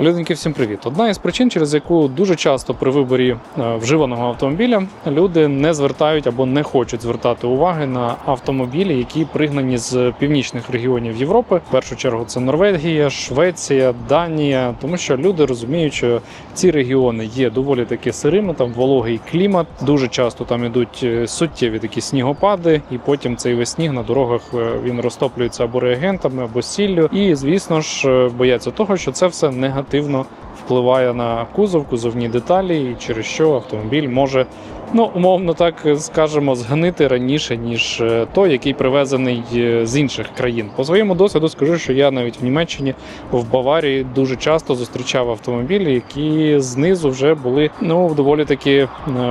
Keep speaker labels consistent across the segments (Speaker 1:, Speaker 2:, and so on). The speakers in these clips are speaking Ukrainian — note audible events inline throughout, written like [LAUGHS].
Speaker 1: Люденьки, всім привіт. Одна із причин, через яку дуже часто при виборі е, вживаного автомобіля люди не звертають або не хочуть звертати уваги на автомобілі, які пригнані з північних регіонів Європи. В першу чергу це Норвегія, Швеція, Данія, тому що люди розуміють, що ці регіони є доволі таки сирими, там вологий клімат. Дуже часто там ідуть е, суттєві такі снігопади, і потім цей весь сніг на дорогах е, він розтоплюється або реагентами, або сіллю. І звісно ж бояться того, що це все негативно оперативно впливає на кузов, кузовні деталі, і через що автомобіль може. Ну, умовно так скажемо, згнити раніше, ніж е, той, який привезений е, з інших країн. По своєму досвіду скажу, що я навіть в Німеччині в Баварії дуже часто зустрічав автомобілі, які знизу вже були ну в доволі таки е,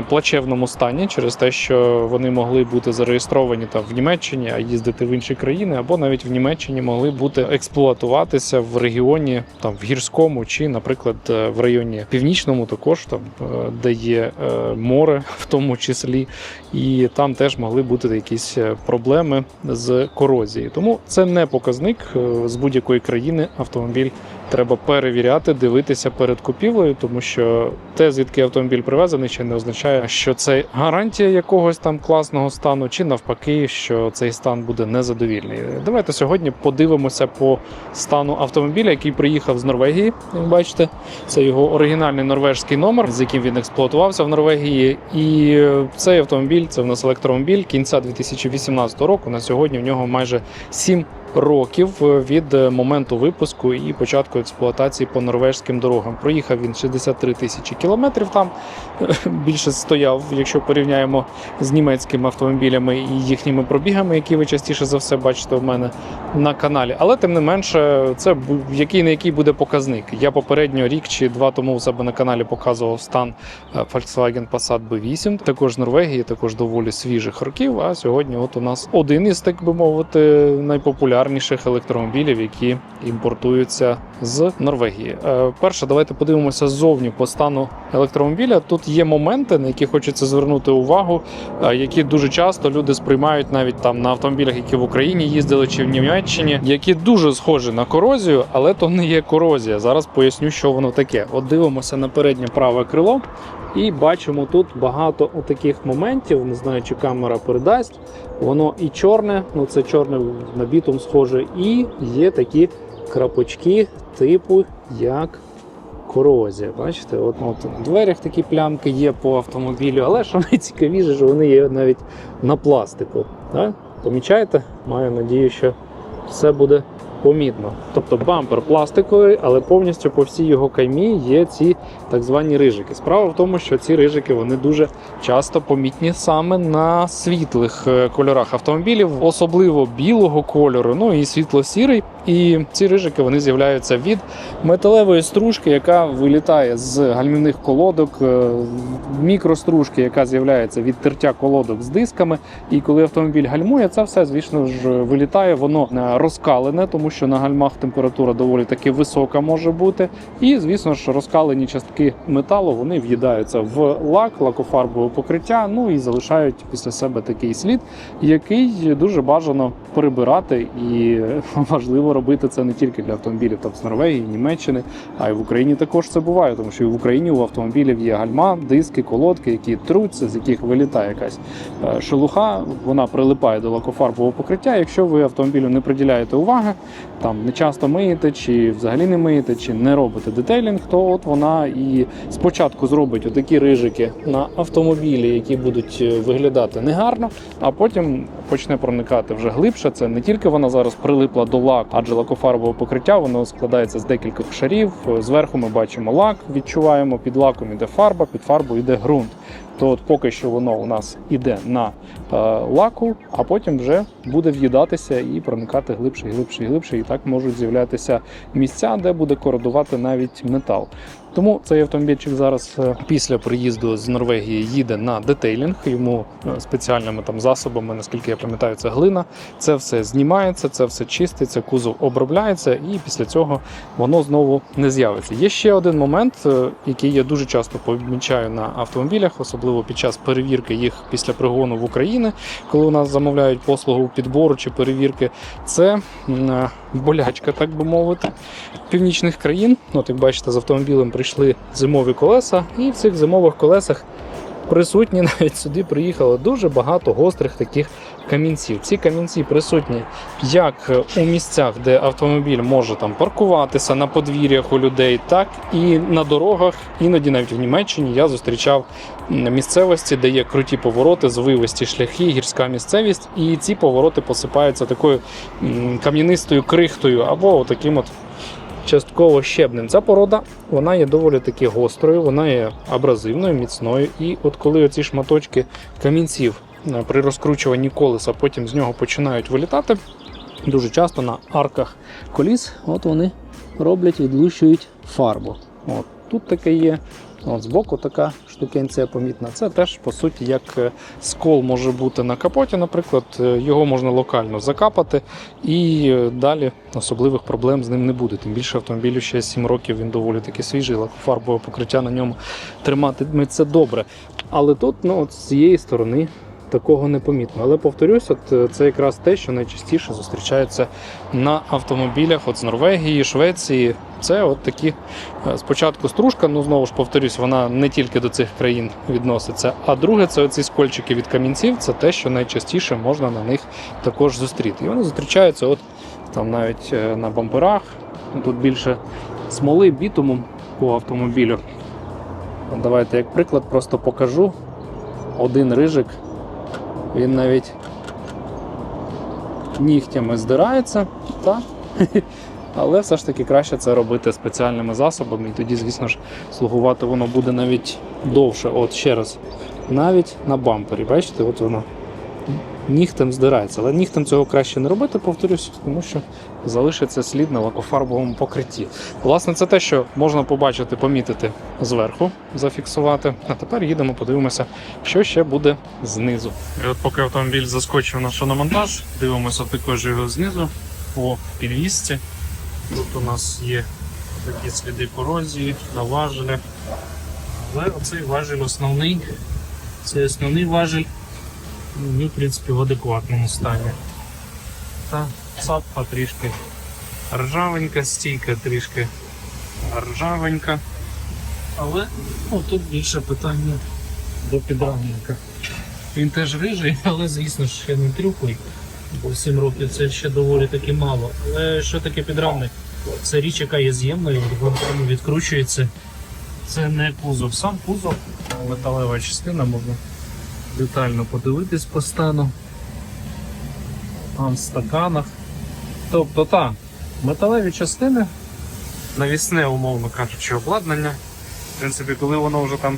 Speaker 1: плачевному стані, через те, що вони могли бути зареєстровані там в Німеччині, а їздити в інші країни, або навіть в Німеччині могли бути експлуатуватися в регіоні там в гірському чи, наприклад, в районі північному, також там е, де є е, море, в тому числі, і там теж могли бути якісь е, проблеми з корозією. Тому це не показник е, з будь-якої країни автомобіль. Треба перевіряти, дивитися перед купівлею, тому що те, звідки автомобіль привезений, ще не означає, що це гарантія якогось там класного стану, чи навпаки, що цей стан буде незадовільний. Давайте сьогодні подивимося по стану автомобіля, який приїхав з Норвегії. Як бачите, це його оригінальний норвежський номер, з яким він експлуатувався в Норвегії. І цей автомобіль це в нас електромобіль кінця 2018 року. На сьогодні в нього майже 7 років від е, моменту випуску і початку експлуатації по норвежським дорогам. Проїхав він 63 тисячі кілометрів. Там [LAUGHS] більше стояв, якщо порівняємо з німецькими автомобілями і їхніми пробігами, які ви частіше за все бачите в мене на каналі. Але тим не менше, це який на який буде показник. Я попередньо рік чи два тому у себе на каналі показував стан е, Volkswagen Passat B8, також з Норвегії, також доволі свіжих років. А сьогодні, от у нас один із так би мовити, найпопулярніших електромобілів, які імпортуються з Норвегії. Е, Перше, давайте подивимося ззовні по стану електромобіля. Тут є моменти, на які хочеться звернути увагу, е, які дуже часто люди сприймають навіть там на автомобілях, які в Україні їздили чи в Німеччині, які дуже схожі на корозію, але то не є корозія. Зараз поясню, що воно таке. От дивимося на переднє праве крило. І бачимо тут багато таких моментів. Не знаю, чи камера передасть. Воно і чорне, ну це чорне на бітум схоже, і є такі крапочки, типу як корозія. Бачите, от, от в дверях такі плямки є по автомобілю, але що [LAUGHS] найцікавіше, що вони є навіть на пластику. Так? Помічаєте? Маю надію, що все буде помітно. Тобто бампер пластиковий, але повністю по всій його каймі є ці так звані рижики. Справа в тому, що ці рижики вони дуже часто помітні саме на світлих е, кольорах автомобілів, особливо білого кольору, ну і світло-сірий. І ці рижики вони з'являються від металевої стружки, яка вилітає з гальмівних колодок, е, мікростружки, яка з'являється від тертя колодок з дисками. І коли автомобіль гальмує, це все, звісно ж, вилітає, воно е, розкалене, тому що на гальмах температура доволі таки висока може бути. І, звісно ж, розкалені частки металу вони в'їдаються в лак, лакофарбове покриття, ну і залишають після себе такий слід, який дуже бажано прибирати, і [LAUGHS] важливо робити це не тільки для автомобілів там з Норвегії, Німеччини, а й в Україні також це буває, тому що і в Україні у автомобілів є гальма, диски, колодки, які труться, з яких вилітає якась е, шелуха. Вона прилипає до лакофарбового покриття. Якщо ви автомобілю не приділяєте уваги, там не часто миєте, чи взагалі не миєте, чи не робите детейлінг, то от вона і спочатку зробить отакі рижики на автомобілі, які будуть е, виглядати негарно, а потім почне проникати вже глибше. Це не тільки вона зараз прилипла до лаку, адже лакофарбове покриття воно складається з декількох шарів. Зверху ми бачимо лак, відчуваємо під лаком іде фарба, під фарбою йде ґрунт. То от поки що воно у нас іде на е, лаку, а потім вже буде в'їдатися і проникати глибше, глибше, глибше. І так можуть з'являтися місця, де буде кородувати навіть метал. Тому цей автомобільчик зараз е, після приїзду з Норвегії їде на детейлінг. Йому е, спеціальними там засобами, наскільки я пам'ятаю, це глина. Це все знімається, це все чиститься, кузов обробляється, і після цього воно знову не з'явиться. Є ще один момент, е, який я дуже часто помічаю на автомобілях, особливо під час перевірки їх після пригону в Україні, коли у нас замовляють послугу підбору чи перевірки. Це болячка, так би мовити, північних країн. От як бачите, з автомобілем прийшли зимові колеса, і в цих зимових колесах присутні [LAUGHS] навіть сюди приїхало дуже багато гострих таких камінців. Ці камінці присутні як у місцях, де автомобіль може там паркуватися на подвір'ях у людей, так і на дорогах. Іноді навіть в Німеччині я зустрічав місцевості, де є круті повороти, звивисті шляхи, гірська місцевість, і ці повороти посипаються такою кам'янистою крихтою або таким от. Частково щебнем. Ця порода вона є доволі таки гострою, вона є абразивною, міцною. І от коли оці шматочки камінців е, при розкручуванні колеса потім з нього починають вилітати, дуже часто на арках коліс от вони роблять, відлущують фарбу. От тут таке є. От збоку така штукенція помітна. Це теж по суті як е, скол може бути на капоті, наприклад, е, його можна локально закапати, і е, далі особливих проблем з ним не буде. Тим більше автомобілю ще 7 років він доволі таки свіжий, лакофарбове покриття на ньому триматиме це добре. Але тут, ну, от з цієї сторони. Такого не помітно. Але повторюсь, е, це якраз те, що найчастіше зустрічається на автомобілях от з Норвегії, Швеції. Це от такі е, спочатку стружка, ну знову ж повторюсь, вона не тільки до цих країн відноситься. А друге, це оці скольчики від камінців, це те, що найчастіше можна на них також зустріти. І вони зустрічаються от там навіть е, на бамперах. Тут більше смоли бітумом по автомобілю. Давайте як приклад просто покажу. Один рижик, він навіть нігтями здирається, та? [LAUGHS] але все ж таки краще це робити спеціальними засобами, і тоді, звісно ж, слугувати воно буде навіть довше. От ще раз, навіть на бампері. Бачите, от воно нігтем здирається. Але нігтем цього краще не робити, повторюсь, тому що залишиться слід на лакофарбовому покритті. Власне, це те, що можна побачити, помітити зверху, зафіксувати. А тепер їдемо, подивимося, що ще буде знизу. І от поки автомобіль заскочив на шиномонтаж, дивимося також його знизу по підвісці. Тут у нас є такі сліди корозії на важелях. Але оцей важель основний. Це основний важель. Ну, в принципі, в адекватному стані. Та цапка трішки ржавенька, стійка трішки ржавенька. Але ну, тут більше питання до підрамника. Він теж рижий, але звісно ж ще не трюхлий. Бо 7 років це ще доволі таки мало. Але що таке підрамник? Це річ, яка є з'ємною, відкручується. Це не кузов. Сам кузов, металева частина можна детально подивитись по стану. Там в стаканах. Тобто так, металеві частини, навісне, умовно кажучи, обладнання. В принципі, коли воно вже там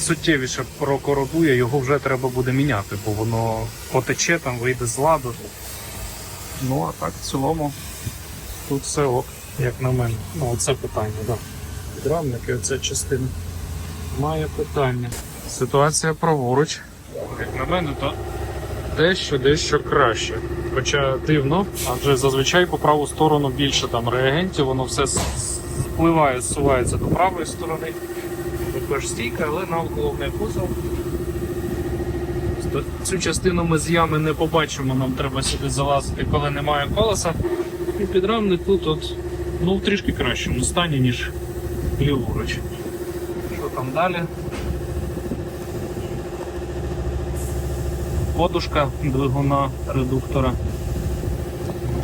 Speaker 1: суттєвіше прокородує, його вже треба буде міняти, бо воно потече, там вийде з ладу. Ну а так в цілому тут все ок, як на мене. Ну, оце питання, так. Підрамники, оця частина має питання. Ситуація праворуч. Як на мене, то дещо дещо краще. Хоча дивно, адже зазвичай по праву сторону більше там реагентів, воно все спливає, зсувається до правої сторони. Також стійка, але навколо не кузов. Цю частину ми з ями не побачимо, нам треба сюди залазити, коли немає колеса. І підрамник тут от, ну, в трішки кращому стані, ніж ліворуч. Що там далі? Подушка двигуна редуктора.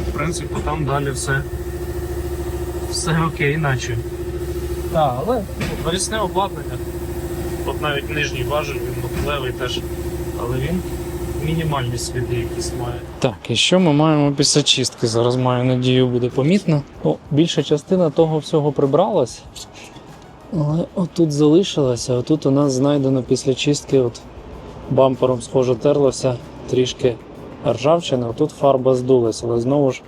Speaker 1: В принципі, там далі все, все окей, наче. Так, але навісне обладнання. Тут навіть нижній важель, він металевий теж, але він мінімальні сліди якісь має. Так, і що ми маємо після чистки? Зараз маю надію, буде помітно. О, більша частина того всього прибралась. Але отут залишилося, отут у нас знайдено після чистки от бампером схоже терлося трішки ржавчина, отут фарба здулась, але знову ж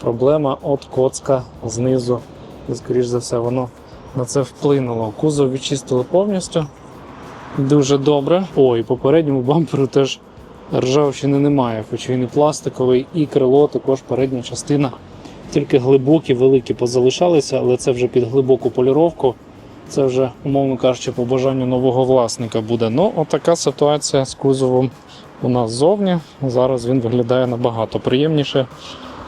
Speaker 1: проблема от коцка знизу. І, скоріш за все, воно на це вплинуло. Кузов відчистили повністю. Дуже добре. О, і попередньому бамперу теж ржавчини немає, хоч він і пластиковий, і крило, також передня частина. Тільки глибокі, великі позалишалися, але це вже під глибоку поліровку. Це вже, умовно кажучи, по бажанню нового власника буде. Ну, отака ситуація з кузовом у нас ззовні. Зараз він виглядає набагато приємніше,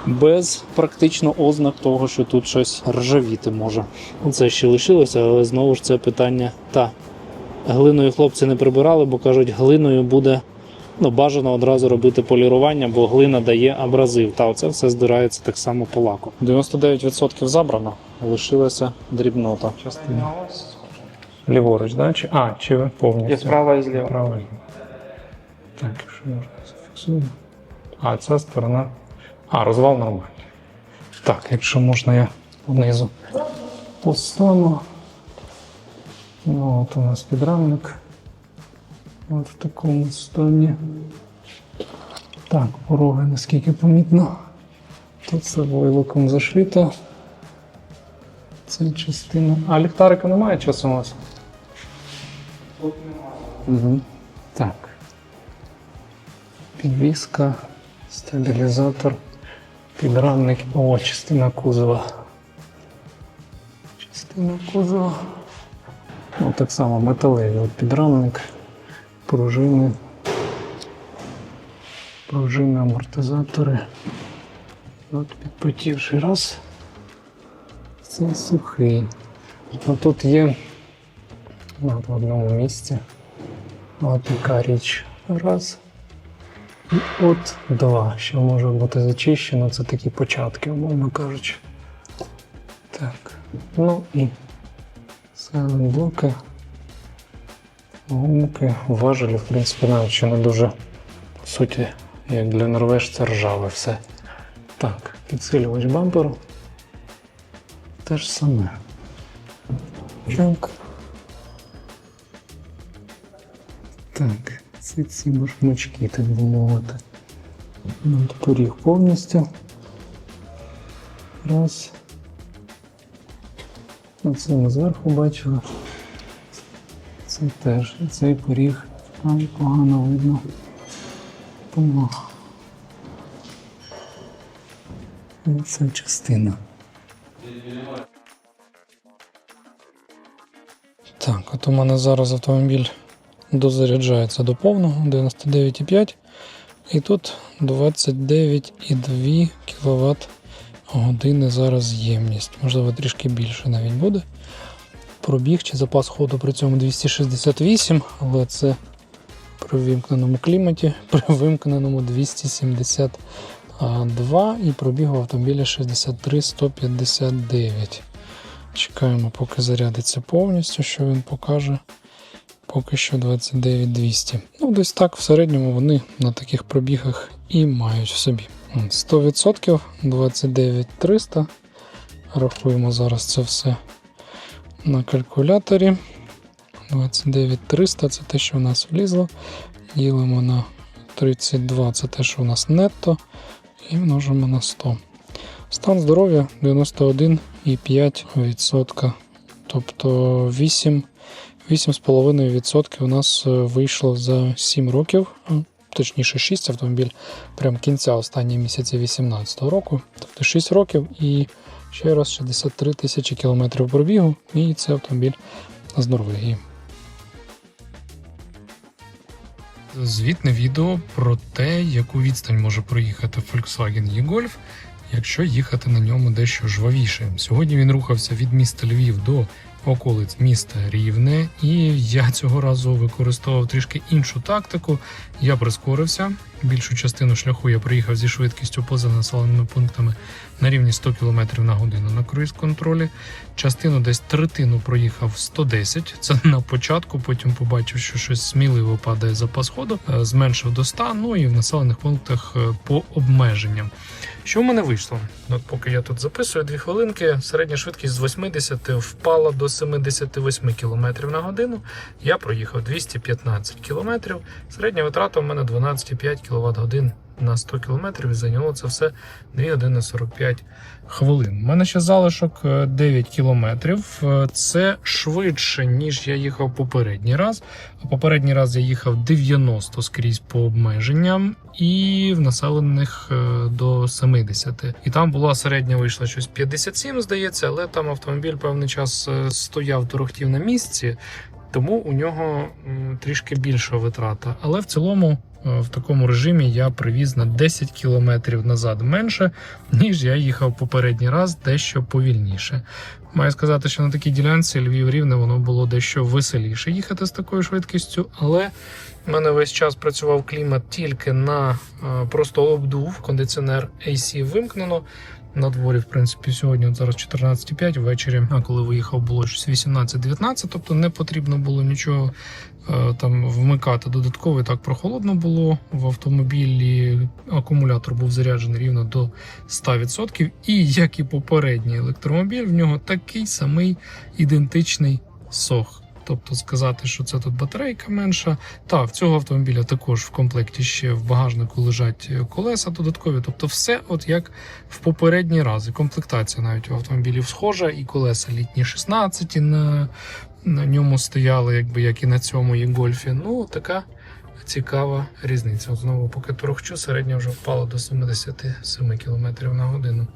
Speaker 1: без практично ознак того, що тут щось ржавіти може. Це ще лишилося, але знову ж це питання. Та глиною хлопці не прибирали, бо кажуть, глиною буде ну, бажано одразу робити полірування, бо глина дає абразив. Та оце все здирається так само по лаку. 99% забрано, лишилася дрібнота. Частина. Ліворуч, да? Чи, а, чи ви повністю?
Speaker 2: Є справа і зліва.
Speaker 1: Правильно. Так, якщо можна зафіксуємо. А, ця сторона. А, розвал нормальний. Так, якщо можна, я внизу постану. Ну, от у нас підрамник. От в такому стані. Так, пороги наскільки помітно. Тут все войлоком зашито. Це частина. А ліхтарика немає часу у вас? Угу. Так. Підвіска, стабілізатор, підрамник. О, частина кузова. Частина кузова. Ну, так само металевий підрамник, пружини, пружини, амортизатори. От підпотівший раз. Це сухий. А тут є от в одному місці. От така річ. Раз. І от два. Що може бути зачищено, це такі початки, умовно кажучи. Так. Ну і блоки. Гумки, важелі, в принципі, навіть ще не дуже, по суті, як для норвежця ржаве все. Так, підсилювач бамперу. Те ж саме. Чанк. Так, це ці башмачки, так би мовити. Ну, поріг повністю. Раз. Оце ми зверху бачили. Це теж. Цей поріг. Ай, погано видно. Помога. Це частина. Так, от у мене зараз автомобіль дозаряджається до повного 99,5 і тут 29,2 кВт години зараз ємність. Можливо, трішки більше навіть буде. Пробіг чи запас ходу при цьому 268, але це при вимкненому кліматі, [LAUGHS] при вимкненому 272 і пробіг автомобіля 63 159. Чекаємо, поки зарядиться повністю, що він покаже. Поки що 29 200. Ну, десь так в середньому вони на таких пробігах і мають в собі. 100% 29 300. Рахуємо зараз це все на калькуляторі. 29 300 це те, що в нас влізло. Ділимо на 32 це те, що у нас нетто. І множимо на 100. Стан здоров'я 91,5%. Тобто 8, 8,5% у нас е, вийшло за 7 років, точніше 6 автомобіль прям кінця останніх місяців 2018 року. Тобто 6 років і ще раз 63 тисячі кілометрів пробігу, і це автомобіль з Норвегії. Звітне відео про те, яку відстань може проїхати Volkswagen e-Golf, якщо їхати на ньому дещо жвавіше. Сьогодні він рухався від міста Львів до околиць міста Рівне, і я цього разу використовував трішки іншу тактику. Я прискорився. Більшу частину шляху я приїхав зі швидкістю поза населеними пунктами на рівні 100 км на годину на круїз-контролі. Частину десь третину проїхав 110. Це [LAUGHS] на початку. Потім побачив, що щось сміливо падає запас ходу, е, зменшив до 100, ну і в населених пунктах е, по обмеженням. Що в мене вийшло? От поки я тут записую 2 хвилинки, середня швидкість з 80 впала до 78 км на годину. Я проїхав 215 км. Середня витрата у мене 12,5 кВт годин на 100 км і зайняло це все 2 години 45 хвилин. У мене ще залишок е, 9 кілометрів. Е, Це швидше, ніж я їхав попередній раз. А попередній раз я їхав 90 скрізь по обмеженням і в населених е, до 70. І там була середня вийшла щось 57, здається, але там автомобіль певний час е, стояв, торохтів на місці. Тому у нього трішки більша витрата. Але в цілому е, в такому режимі я привіз на 10 кілометрів назад менше, ніж я їхав попередній раз, дещо повільніше. Маю сказати, що на такій ділянці Львів рівне воно було дещо веселіше їхати з такою швидкістю, але в мене весь час працював клімат тільки на е, просто обдув, кондиціонер AC вимкнено. На дворі, в принципі, сьогодні от зараз 14,5 ввечері. А коли виїхав, було щось 18-19, тобто не потрібно було нічого е, там вмикати додатково. І Так прохолодно було в автомобілі. Акумулятор був заряджений рівно до 100%. І як і попередній електромобіль, в нього такий самий ідентичний сох. Тобто сказати, що це тут батарейка менша. Та в цього автомобіля також в комплекті ще в багажнику лежать е, колеса додаткові. Тобто, все, от як в попередні рази. Комплектація навіть у автомобілів схожа, і колеса літні 16 на, на ньому стояли, якби як і на цьому і гольфі. Ну, така цікава різниця. От знову, поки торохчу, середня вже впала до 77 км на годину.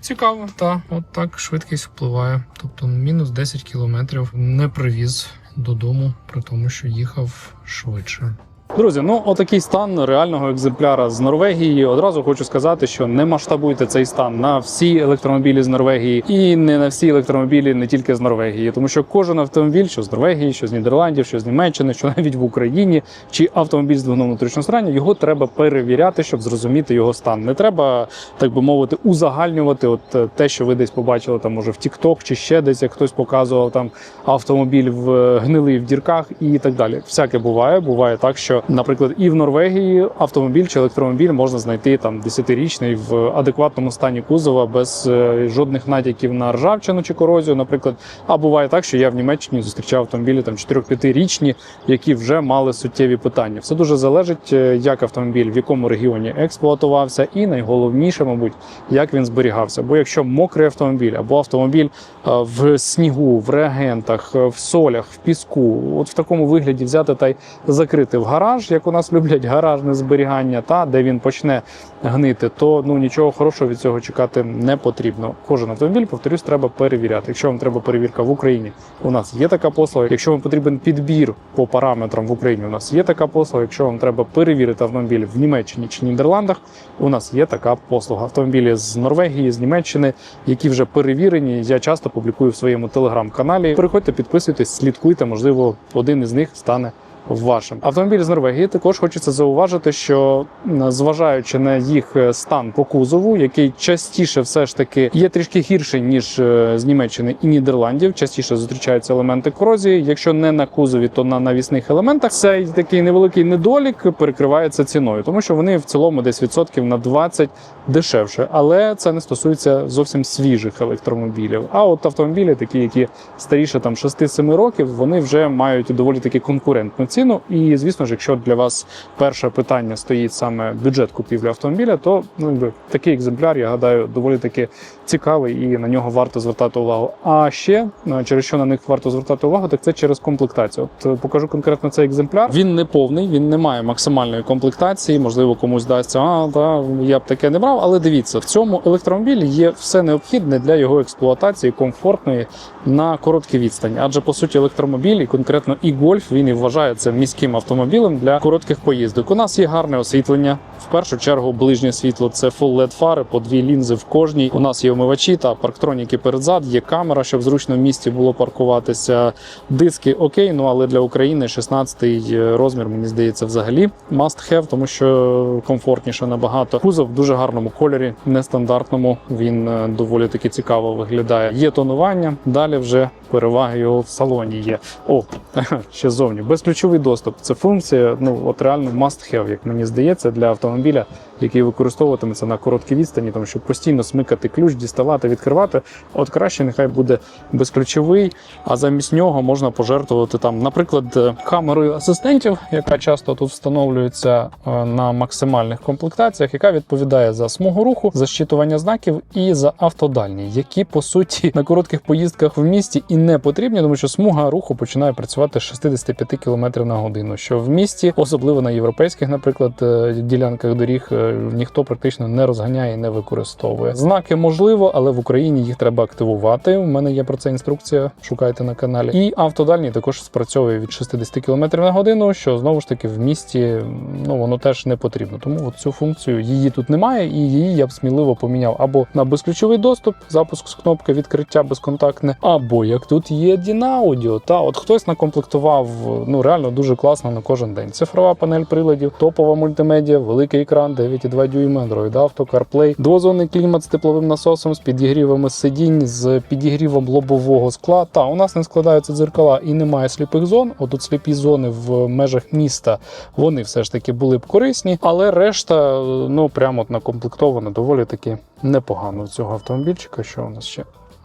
Speaker 1: Цікаво, та от так швидкість впливає. Тобто мінус 10 км не привіз додому, при тому, що їхав швидше. Друзі, ну отакий стан реального екземпляра з Норвегії. Одразу хочу сказати, що не масштабуйте цей стан на всі електромобілі з Норвегії і не на всі електромобілі не тільки з Норвегії, тому що кожен автомобіль, що з Норвегії, що з Нідерландів, що з Німеччини, що навіть в Україні, чи автомобіль з двигуном внутрішнього зрання, його треба перевіряти, щоб зрозуміти його стан. Не треба, так би мовити, узагальнювати. От е, те, що ви десь побачили, там може в TikTok чи ще десь, як хтось показував там автомобіль в е, гнилий в дірках і так далі. Всяке буває. Буває так, що, наприклад, і в Норвегії автомобіль чи електромобіль можна знайти там 10-річний в адекватному стані кузова без е, жодних натяків на ржавчину чи корозію, наприклад. А буває так, що я в Німеччині зустрічав автомобілі там 4-5-річні, які вже мали суттєві питання. Все дуже залежить, е, як автомобіль в якому регіоні експлуатувався, і найголовніше, мабуть, як він зберігався. Бо якщо мокрий автомобіль або автомобіль е, в снігу, в реагентах, в солях, в піску, от в такому вигляді взяти та й закрити в гараж, як у нас люблять гаражне зберігання, та де він почне гнити, то ну нічого хорошого від цього чекати не потрібно. Кожен автомобіль, повторюсь, треба перевіряти. Якщо вам треба перевірка в Україні, у нас є така послуга. Якщо вам потрібен підбір по параметрам в Україні, у нас є така послуга. Якщо вам треба перевірити автомобіль в Німеччині чи Нідерландах, у нас є така послуга. Автомобілі з Норвегії, з Німеччини, які вже перевірені. Я часто публікую в своєму телеграм-каналі. Переходьте, підписуйтесь, слідкуйте. Можливо, один із них стане вашим. Автомобіль з Норвегії також хочеться зауважити, що зважаючи на їх е, стан по кузову, який частіше все ж таки є трішки гірший ніж е, з Німеччини і Нідерландів, частіше зустрічаються елементи корозії. Якщо не на кузові, то на навісних елементах цей такий невеликий недолік перекривається ціною, тому що вони в цілому десь відсотків на 20 дешевше. Але це не стосується зовсім свіжих електромобілів. А от автомобілі, такі, які старіше там 6-7 років, вони вже мають доволі таки конкурентну ціну. І звісно ж, якщо для вас перше питання стоїть саме бюджет купівлі автомобіля, то ну такий екземпляр, я гадаю, доволі таки цікавий і на нього варто звертати увагу. А ще е, через що на них варто звертати увагу, так це через комплектацію. От е, покажу конкретно цей екземпляр. Він не повний, він не має максимальної комплектації. Можливо, комусь дасться, а та я б таке не брав. Але дивіться, в цьому електромобілі є все необхідне для його експлуатації комфортної на короткій відстані. Адже по суті електромобіль і конкретно і гольф він і вважається міським автомобілем для коротких поїздок. У нас є гарне освітлення. В першу чергу ближнє світло це full LED фари по дві лінзи в кожній. У нас є омивачі та парктроніки передзад, є камера, щоб зручно в місті було паркуватися. Диски окей, ну але для України 16-й розмір, мені здається, взагалі must have, тому що комфортніше набагато. Кузов в дуже гарному кольорі, нестандартному. Він е, доволі таки цікаво виглядає. Є тонування. Далі вже переваги його в салоні є. О, [LAUGHS] ще зовні. Безключовий доступ. Це функція, ну от реально must have, як мені здається, для автомобіля який використовуватиметься на короткій відстані, тому що постійно смикати ключ, діставати, відкривати. От краще нехай буде безключовий, а замість нього можна пожертвувати там, наприклад, е, камерою асистентів, яка часто тут встановлюється е, на максимальних комплектаціях, яка відповідає за смугу руху, за щитування знаків і за автодальні, які по суті на коротких поїздках в місті і не потрібні, тому що смуга руху починає працювати з 65 км на годину. Що в місті, особливо на європейських, наприклад, е, ділянках доріг, ніхто практично не розганяє і не використовує. Знаки можливо, але в Україні їх треба активувати. У мене є про це інструкція. Шукайте на каналі. І автодальній також спрацьовує від 60 км на годину, що знову ж таки в місті ну воно теж не потрібно. Тому от цю функцію її тут немає, і її я б сміливо поміняв або на безключовий доступ, запуск з кнопки відкриття безконтактне, або як тут є Дінаудіо. Та от хтось накомплектував ну реально дуже класно на кожен день. Цифрова панель приладів, топова мультимедіа, великий екран, 9,2 дюйма, Android Auto, CarPlay, двозонний клімат з тепловим насосом, з підігрівами сидінь, з підігрівом лобового скла. Та у нас не складаються дзеркала і немає сліпих зон. Отут сліпі зони в межах міста вони все ж таки були б корисні, але решта ну прямо от накомплектована доволі таки непогано цього автомобільчика. Що у нас ще?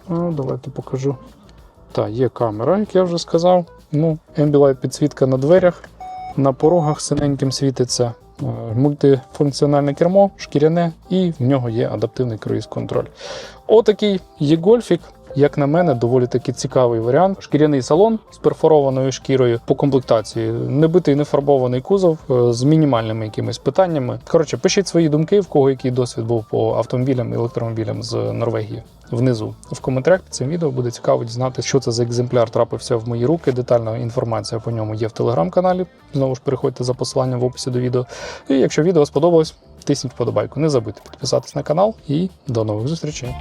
Speaker 1: А, давайте покажу. Та, є камера, як я вже сказав. Ну, Ambilight підсвітка на дверях, на порогах синеньким світиться. Е, Мультифункціональне кермо, шкіряне, і в нього є адаптивний круїз-контроль. Отакий є гольфік. Як на мене, доволі таки цікавий варіант. Шкіряний салон з перфорованою шкірою по комплектації, не битий, не фарбований кузов е, з мінімальними якимись питаннями. Коротше, пишіть свої думки, в кого який досвід був по автомобілям і електромобілям з Норвегії. Внизу в коментарях під цим відео буде цікаво дізнатися, що це за екземпляр трапився в мої руки. Детальна інформація по ньому є в телеграм-каналі. Знову ж переходьте за посиланням в описі до відео. І якщо відео сподобалось, тисніть вподобайку. Не забудьте підписатись на канал і до нових зустрічей.